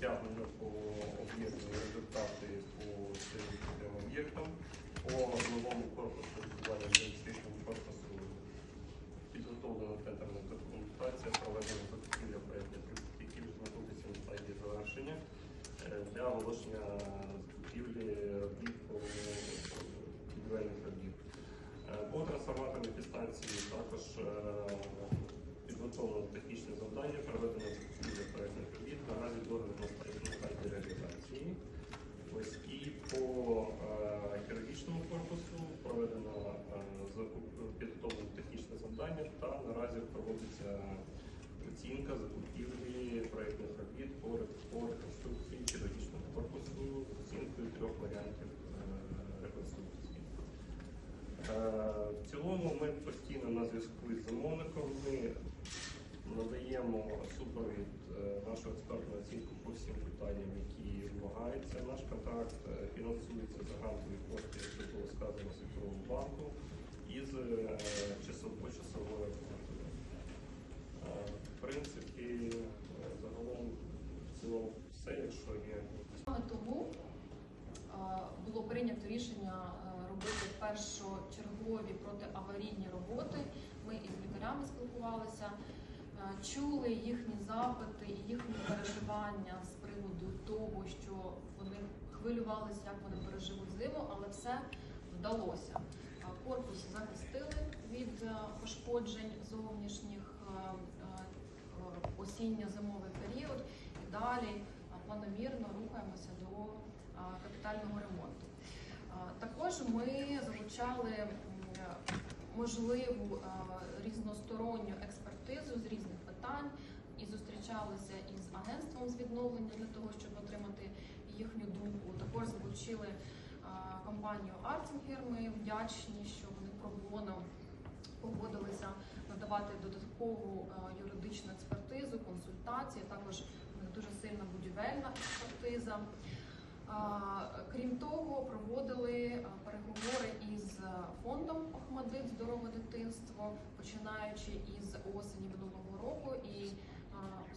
досягнення по об'єкту результати по цим об'єктам. По головному корпусу будування логістичному корпусу підготовлена тендерна документація, проведена закупівля проєктних які вже знаходяться на стадії завершення е, для оголошення закупівлі робіт по будівельних робіт. Е, По трансформаторній підстанції також е, підготовлено технічне завдання, проведено закупівля проєктних робіт, наразі договір на стадії на стадії реалізації. Ось і по е, хірургічному корпусу проведено е, закуп- підготовлено технічне та наразі проводиться оцінка закупівлі проєктних робіт по, реконструкції хірургічного корпусу з оцінкою трьох варіантів е, реконструкції. Е, В цілому ми постійно на зв'язку із замовником. Ми надаємо супровід е, нашу експертну оцінку по всім питанням, які вимагаються. Наш контракт фінансується за грантові кошти, як було сказано Світового банку, із е, часов почасовою оплатою. Е, В принципі, загалом в цілому все, якщо є Саме тому е, було прийнято рішення робити першочергові протиаварійні роботи. Ми із лікарями спілкувалися, чули їхні запити і їхні переживання з приводу того, що вони хвилювалися, як вони переживуть зиму, але все вдалося. Е, Корпус захистили від е, пошкоджень зовнішніх е, осінньо-зимовий період і далі планомірно рухаємося до капітального ремонту. Також ми залучали можливу різносторонню експертизу з різних питань і зустрічалися із агентством з відновлення для того, щоб отримати їхню думку. Також залучили компанію Артінгер. Ми вдячні, що вони пробоно погодилися надавати додаткову е, юридичну експертизу, консультації. Також дуже сильна будівельна експертиза. Крім того, проводили е, переговори із е, фондом Охмадит Здорове дитинство, починаючи із осені минулого року. І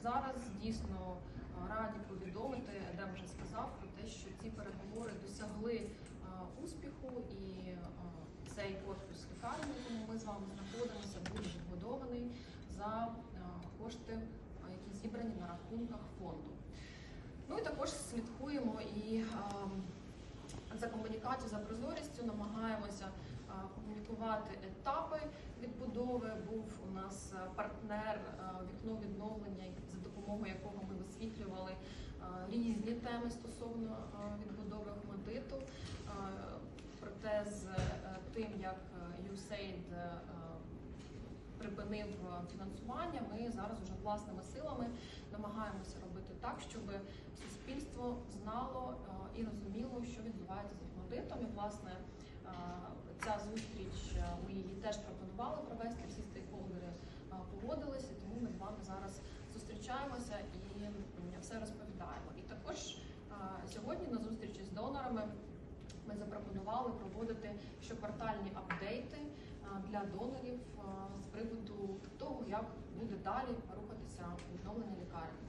зараз дійсно раді повідомити, де вже сказав про те, що ці переговори досягли успіху, і е, цей корпус лікарні, в якому ми з вами знаходимося, буде відбудований за е, кошти, які зібрані на рахунках фонду. Ну і також слідкуємо і е, за комунікацією, за прозорістю, намагаємося комунікувати етапи відбудови. Був у нас партнер вікно відновлення, за допомогою якого ми висвітлювали різні теми стосовно відбудови Охмадиту. Е, Проте з е, тим, як USAID е, припинив е, фінансування, ми зараз уже власними силами намагаємося робити так, щоб суспільство знало і розуміло, що відбувається з Охмадитом. І власне ця зустріч ми її теж пропонували провести. Всі стейкхолдери погодилися, тому ми з вами зараз зустрічаємося і все розповідаємо. І також сьогодні на зустрічі з донорами ми запропонували проводити щоквартальні апдейти е, для донорів е, з приводу того, як буде далі рухатися відновлення лікарні.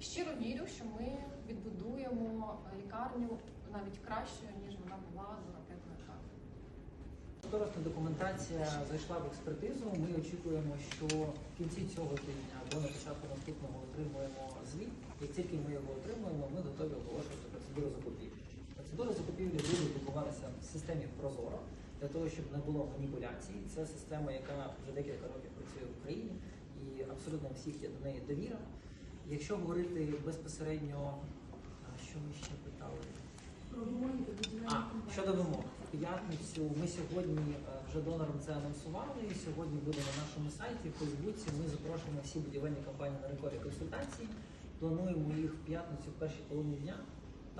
Щиро вірю, що ми відбудуємо лікарню навіть кращою, ніж вона була до ракетної атаки. Кошторисна документація зайшла в експертизу. Ми очікуємо, що в кінці цього тижня або на початку наступного отримуємо звіт. Як тільки ми його отримуємо, ми готові оголошувати процедуру закупівлі. Процедура закупівлі буде відбуватися в системі Прозоро для того, щоб не було маніпуляцій. Це система, яка вже декілька років працює в Україні, і абсолютно всіх є до неї довіра. Якщо говорити безпосередньо, а що ми ще питали? А, щодо вимог. В п'ятницю ми сьогодні е, вже донорам це анонсували. І сьогодні буде на нашому сайті, в Фейсбуці. Ми запрошуємо всі будівельні компанії на ринкові консультації. Плануємо їх в п'ятницю в першій половині дня.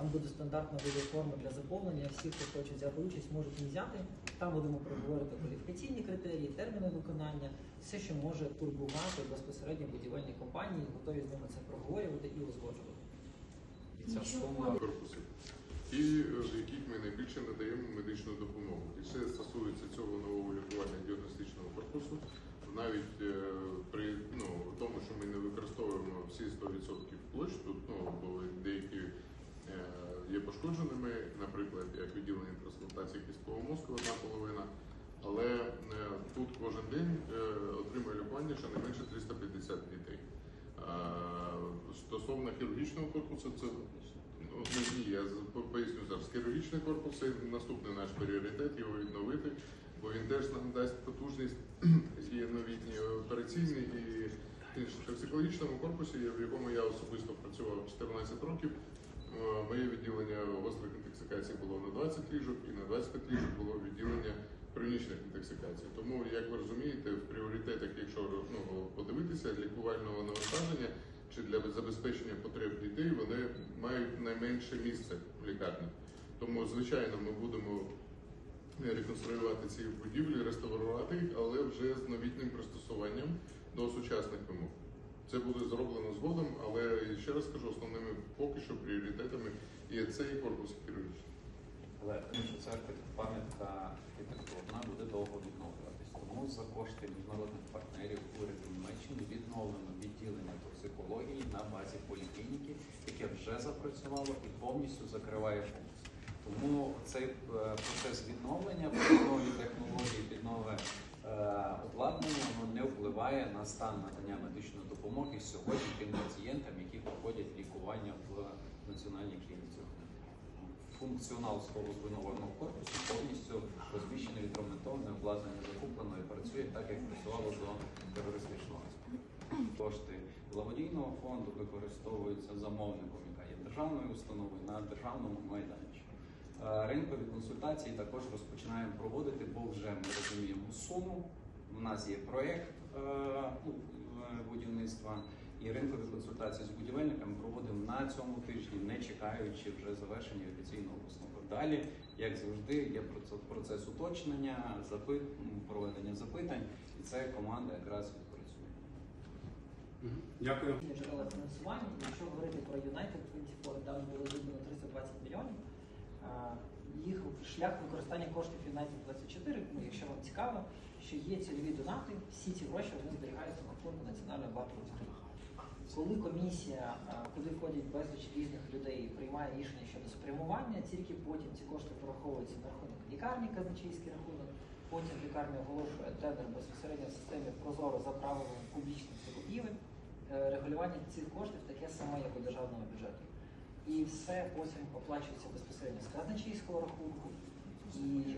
Там буде стандартна відеоформа для заповнення. Всі, хто хоче взяти участь, можуть її взяти. Там будемо проговорити кваліфікаційні критерії, терміни виконання, все, що може турбувати безпосередньо будівельні компанії, готові з ними це проговорювати і узгоджувати. І ця сума корпусів, ті, е, в яких ми найбільше надаємо медичну допомогу. І це стосується цього нового лікування діагностичного корпусу. Навіть е, при ну, тому, що ми не використовуємо всі 100% площ тут, ну, бо деякі є пошкодженими, наприклад, як відділення трансплантації кісткового мозку, одна половина. Але е, тут кожен день е, отримує лікування щонайменше 350 дітей. Е, Стосовно хірургічного корпусу, це ну, я поясню зараз. Хірургічний корпус це наступний наш пріоритет, його відновити, бо він теж нам дасть потужність є новітні операційні і. В токсикологічному корпусі, в якому я особисто працював 14 років, е, моє відділення гострих інтоксикацій було на 20 ліжок, і на 25 ліжок було відділення хронічних інтоксикацій. Тому, як ви розумієте, в пріоритетах, якщо ну, подивитися лікувального навантаження чи для забезпечення потреб дітей, вони мають найменше місце в лікарні. Тому, звичайно, ми будемо реконструювати ці будівлі, реставрувати їх, але вже з новітнім пристосуванням до сучасних вимог. Це буде зроблено згодом, але ще раз кажу, основними поки що пріоритетами є цей корпус хірургічний. Але тому що ця пам'ятка архітектурна буде довго відновлюватись. Тому за кошти міжнародних партнерів уряду Німеччини відновлено відділення токсикології на базі поліклініки, яке вже запрацювало і повністю закриває функцію. Тому цей е, процес відновлення під нові технології, під нове обладнання, воно не впливає на стан надання медичної допомоги сьогодні тим пацієнтам, які проходять лікування в національній клініці функціонал свого звинувального корпусу повністю розміщений, відремонтоване, обладнання закуплено і працює так, як працювало до терористичного. Кошти благодійного фонду використовуються замовником, яка є державною установою на державному майданчику. Е, Ринкові консультації також розпочинаємо проводити, бо вже ми розуміємо суму. У нас є проєкт е, ну, е, будівництва. І ринкові консультації з будівельниками проводимо на цьому тижні, не чекаючи вже завершення офіційного висновку. Далі, як завжди, є проце- процес уточнення, запит, проведення запитань, і це команда якраз відпрацює. Дякую. Джерела фінансування. Якщо говорити про United 24, там було видано 320 мільйонів. А, Їх шлях використання коштів 24, ну, якщо вам цікаво, що є цільові донати, всі ці гроші вони зберігаються на рахунку Національного банку України. Коли комісія, куди входять безліч різних людей, приймає рішення щодо спрямування, тільки потім ці кошти пораховуються на рахунок лікарні, казначейський рахунок, потім лікарня оголошує тендер безпосередньо в системі Прозоро за правилами публічних закупівель. Е, Регулювання цих коштів таке саме, як у державного бюджету. І все потім оплачується безпосередньо з казначейського рахунку. І е,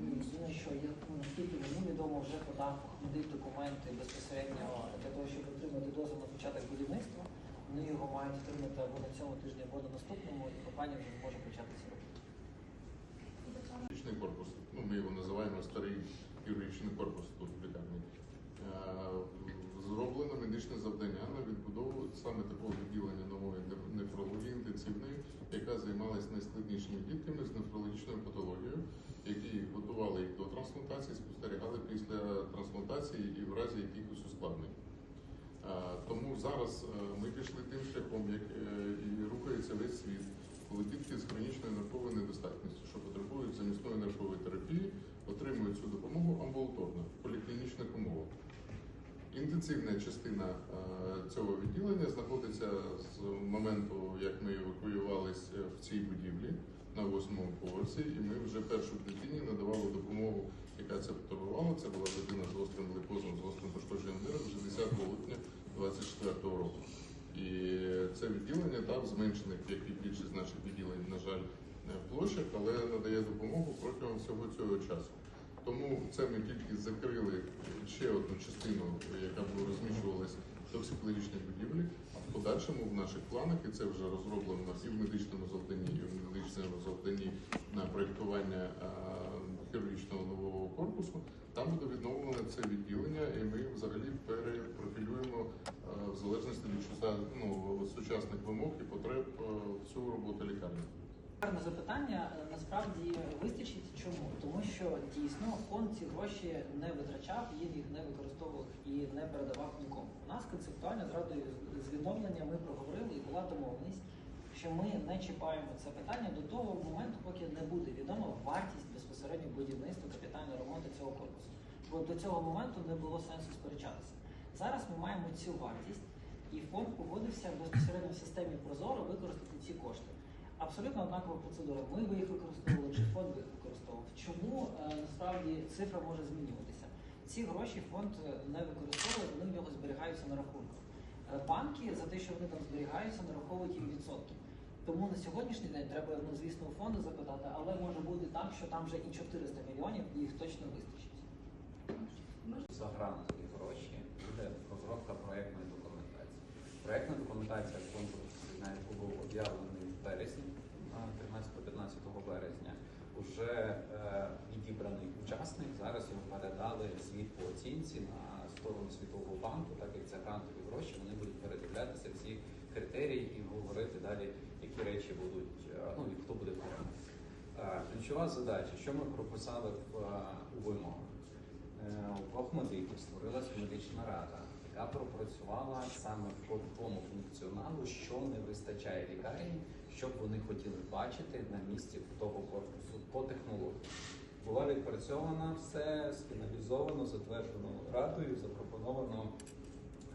ну, єдине, що я наскільки мені відомо, вже подав ходив документи безпосередньо для того, щоб отримати дозвіл на початок будівництва. Вони його мають отримати або на цьому тижні, або на наступному, і компанія вже може початися робити. Хірургічний корпус, ну ми його називаємо старий хірургічний корпус тут в лікарні. Е, Зроблено медичне завдання на відбудову саме такого відділення нової нефрології інтенсивної, яка займалася найскладнішими дітками з нефрологічною патологією, які готували їх до трансплантації, спостерігали після трансплантації і в разі якихось ускладнень. Е, Тому зараз е, ми пішли тим шляхом, як і рухається весь світ, коли дітки з хронічною нервовою недостатністю, що потребують Інтенсивна частина е, цього відділення знаходиться з моменту, як ми евакуювалися в цій будівлі на восьмому поверсі, і ми вже першу дитині надавали допомогу, яка це потребувала. Це була дитина з гострим лейкозом, з гострим пошкодженням нерв вже 10 липня 24 року. І це відділення там зменшених, як і більшість наших відділень, на жаль, в площах, але надає допомогу протягом всього цього часу. Тому це ми тільки закрили ще одну частину, яка б розміщувалася в токсикологічній будівлі. А в подальшому в наших планах, і це вже розроблено і в медичному завданні, і в медичному завданні на проєктування хірургічного нового корпусу. Там буде відновлено це відділення, і ми взагалі перепрофілюємо в залежності від ну, сучасних вимог і потреб всю роботу лікарні. Гарне запитання Е, насправді вистачить. Чому? Тому що дійсно фонд ці гроші не витрачав, їм їх не використовував і не передавав нікому. У нас концептуально з радою з відновлення ми проговорили і була домовленість, що ми не чіпаємо це питання до того моменту, поки не буде відома вартість безпосередньо будівництва капітального ремонту цього корпусу. Бо до цього моменту не було сенсу сперечатися. Зараз ми маємо цю вартість. І фонд погодився безпосередньо в системі Прозоро використати ці кошти. Абсолютно однакова процедура. Ми би їх використовували, чи фонд би їх використовував. Чому е, насправді цифра може змінюватися? Ці гроші фонд е, не використовує, вони в нього зберігаються на рахунках. Е, Банки за те, що вони там зберігаються, нараховують їм відсотки. Тому на сьогоднішній день треба, ну звісно, у фонду запитати, але може бути так, що там вже і 400 мільйонів, їх точно вистачить. За грантові гроші буде розробка проєктної документації. Проєктна документація конкурс знаєте, був об'явлений в березні, 13-15 березня. Уже е, відібраний учасник. Зараз його передали звіт по оцінці на сторону Світового банку, так як це грантові гроші, вони будуть передивлятися всі критерії і говорити далі, які речі будуть, е, ну і хто буде переможцем. Е, Ключова задача, що ми прописали в, у вимогах. У Охмадиті створилася медична рада, яка пропрацювала саме по тому функціоналу, що не вистачає лікарні, що б вони хотіли бачити на місці того корпусу по технології. Була відпрацьована все, сфіналізовано, затверджено радою, запропоновано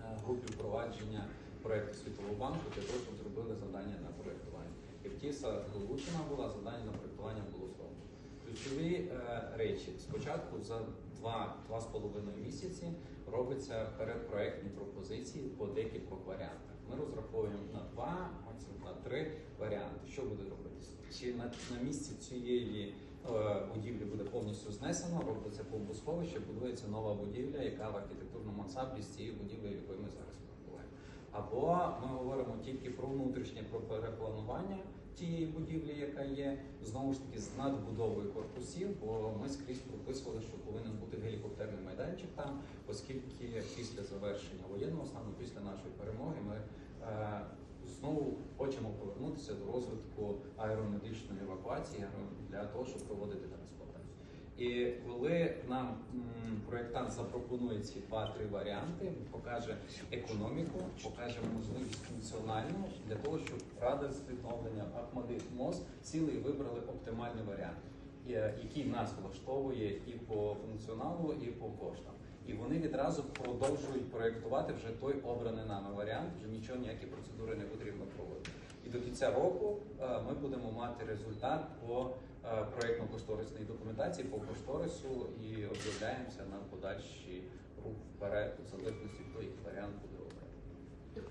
е, групі впровадження проєкту Світового банку для того, щоб зробили завдання на проєктування. Євтіса долучена була, завдання на проєктування було зроблено. Ключові е, речі спочатку за два, два з половиною місяці робиться передпроектні пропозиції по декількох варіантах. Ми розраховуємо на два, максимум на три варіанти. Що буде робитися? Чи на, на місці цієї е, будівлі буде повністю знесено, робиться бомбосховище, будується нова будівля, яка в архітектурному ансамблі з цією будівлею, якою ми зараз працюємо. Або ми говоримо тільки про внутрішнє про перепланування тієї будівлі, яка є, знову ж таки з надбудовою корпусів, бо ми скрізь прописували, що повинен бути гелікоптерний майданчик там, оскільки після завершення воєнного стану, після нашої перемоги, ми е, знову хочемо повернутися до розвитку аеромедичної евакуації для того, щоб проводити трансплантацію. І коли нам проєктант запропонує ці два-три варіанти, покаже економіку, покаже можливість функціональну для того, щоб рада відновлення Ахмадит МОЗ сіли і вибрали оптимальний варіант, який нас влаштовує і по функціоналу, і по коштам. І вони відразу продовжують проєктувати вже той обраний нами варіант, вже нічого ніякі процедури не потрібно проводити. До кінця року е, ми будемо мати результат по е, проєктно-кошторисній документації, по кошторису і об'являємося на подальший рух вперед, в залежності того, який варіант буде обраний. Е,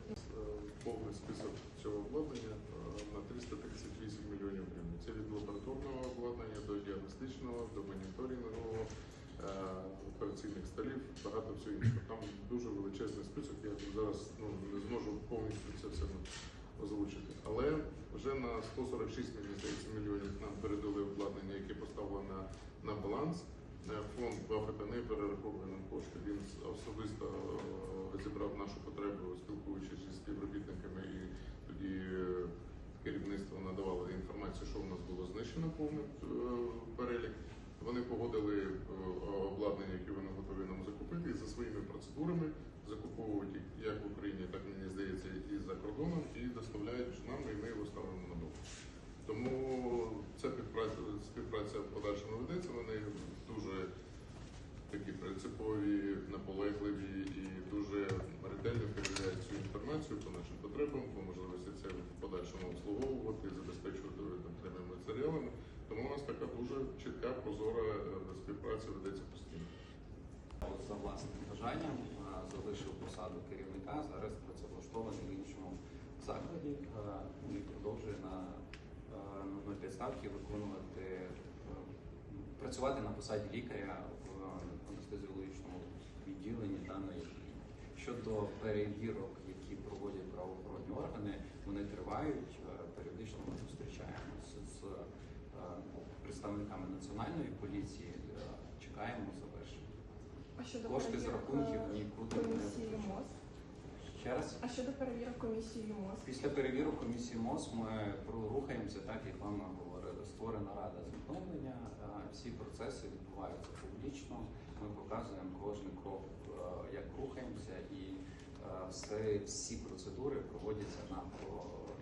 повний список цього обладнання на 338 мільйонів гривень. Це від лабораторного обладнання до діагностичного, до моніторингового, операційних столів, багато всього іншого. Там дуже величезний список. Я зараз ну, не зможу повністю це все озвучити. Але вже на 146 мені мільйонів нам передали обладнання, яке поставлено на, на баланс. Е, Фонд ВАФП не перераховує нам кошти. Він особисто е, зібрав нашу потребу, спілкуючись зі співробітниками, і тоді е, керівництво надавало інформацію, що у нас було знищено повний перелік. Вони погодили обладнання, яке вони готові нам закупити, і за своїми процедурами закуповують як в Україні, так мені здається, і за кордоном, і доставляють нам, і ми його ставимо на дому. Тому ця співпраця, співпраця в подальшому ведеться. Вони дуже такі принципові, наполегливі і дуже ретельно перевіряють цю інформацію по нашим потребам, по можливості це в подальшому обслуговувати, забезпечувати матеріалами. Тому у нас така дуже чітка, прозора е, співпраця ведеться постійно. За власним бажанням е, залишив посаду керівника, зараз працевлаштований в іншому закладі е, і продовжує на е, на підставки виконувати працювати на посаді лікаря в анестезіологічному відділенні даної. Щодо перевірок, які проводять правоохоронні органи, вони тривають. Періодично ми зустрічаємося з представниками національної поліції, чекаємо завершення. Кошти з рахунків ні не МОЗ. Ще раз. А щодо перевірок комісії МОЗ. Після перевірок комісії МОЗ ми рухаємося так, як вам говорили. Створена рада з відновлення. Е, Всі процеси відбуваються публічно. Ми показуємо кожен крок, е, як рухаємося, і е, все, всі процедури проводяться на,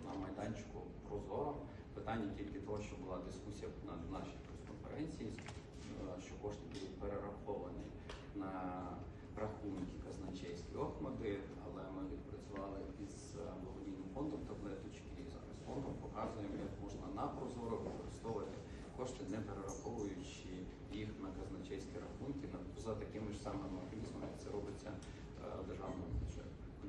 на майданчику прозоро. Питання тільки того, що була дискусія на нашій прес-конференції, що кошти будуть перераховані на рахунки казначейські охмади, але ми відпрацювали із е, благодійним фондом таблеточки і зараз фондом показуємо, як можна на прозоро використовувати кошти, не перераховуючи їх на казначейські рахунки за такими ж самими механізмами, як це робиться е, державною.